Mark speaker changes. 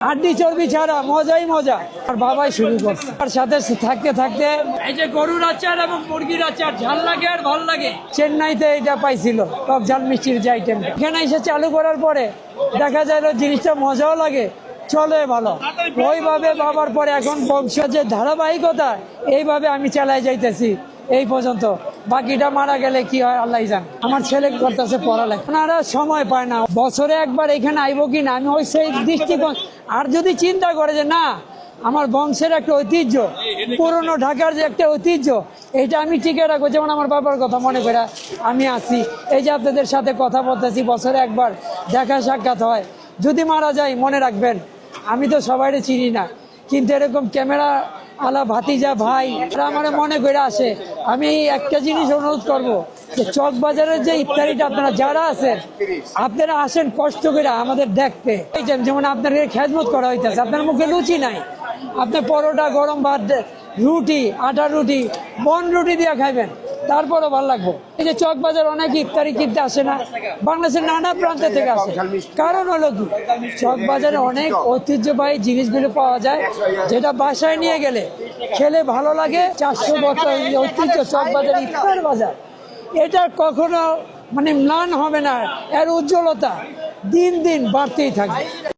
Speaker 1: হাড্ডি চর্বি ছাড়া মজাই মজা। আর বাবাই শুরু করছে। আর সাথে থাকতে থাকতে এই যে গরুর আচার এবং মুরগির আচার ঝাল লাগে আর ভালো লাগে। চেন্নাইতে এটা পাইছিল টক ঝাল মিষ্টির যে আইটেম এখানে এসে চালু করার পরে দেখা যায় জিনিসটা মজাও লাগে চলে ভালো। ওইভাবে বাবার পরে এখন বংশ যে ধারাবাহিকতা এইভাবে আমি চালাই যাইতেছি এই পর্যন্ত। বাকিটা মারা গেলে কি হয়, আল্লাহ জান। আমার ছেলে করতেছে পড়ালেখা ওনারা সময় পায় না। বছরে একবার এখানে আইবো কি না? আমি ওই সেই দৃষ্টিকোণ আর যদি চিন্তা করে যে না, আমার বংশের একটা ঐতিহ্য, পুরনো ঢাকার যে একটা ঐতিহ্য, এটা আমি টিকে রাখব। যেমন আমার বাবার কথা মনে করে আমি আসি এই যে আপনাদের সাথে কথা বলতেছি, বছরে একবার দেখা সাক্ষাৎ হয়। যদি মারা যায়, মনে রাখবেন। আমি তো সবাইরে চিনি না। কিন্তু এরকম ক্যামেরা আলা ভাতিজা ভাই তারা আমার মনে করে আসে, আমি একটা জিনিস অনুরোধ করব যে চক বাজারের যে ইফতারিটা আপনারা যারা আছেন, আপনারা আসেন কষ্ট করে আমাদের দেখতে। যেমন আপনার খেদমত করা হইতেছে, আপনার মুখে লুচি নাই, আপনি পরোটা, গরম ভাত, রুটি আটা রুটি, বন রুটি দিয়ে খাইবেন। তারপরও ভালো লাগবে। এই যে চক বাজার অনেক ইফতারি কিনতে আসে না, বাংলাদেশের নানা প্রান্ত থেকে আসে। কারণ হলো কি? চক বাজারে অনেক ঐতিহ্যবাহী জিনিসগুলো পাওয়া যায়, যেটা বাসায় নিয়ে গেলে খেলে ভালো লাগে। চারশো বছর ঐতিহ্য চক বাজার, ইফতার বাজার, এটা কখনো মানে ম্লান হবে না, এর উজ্জ্বলতা দিন দিন বাড়তেই থাকবে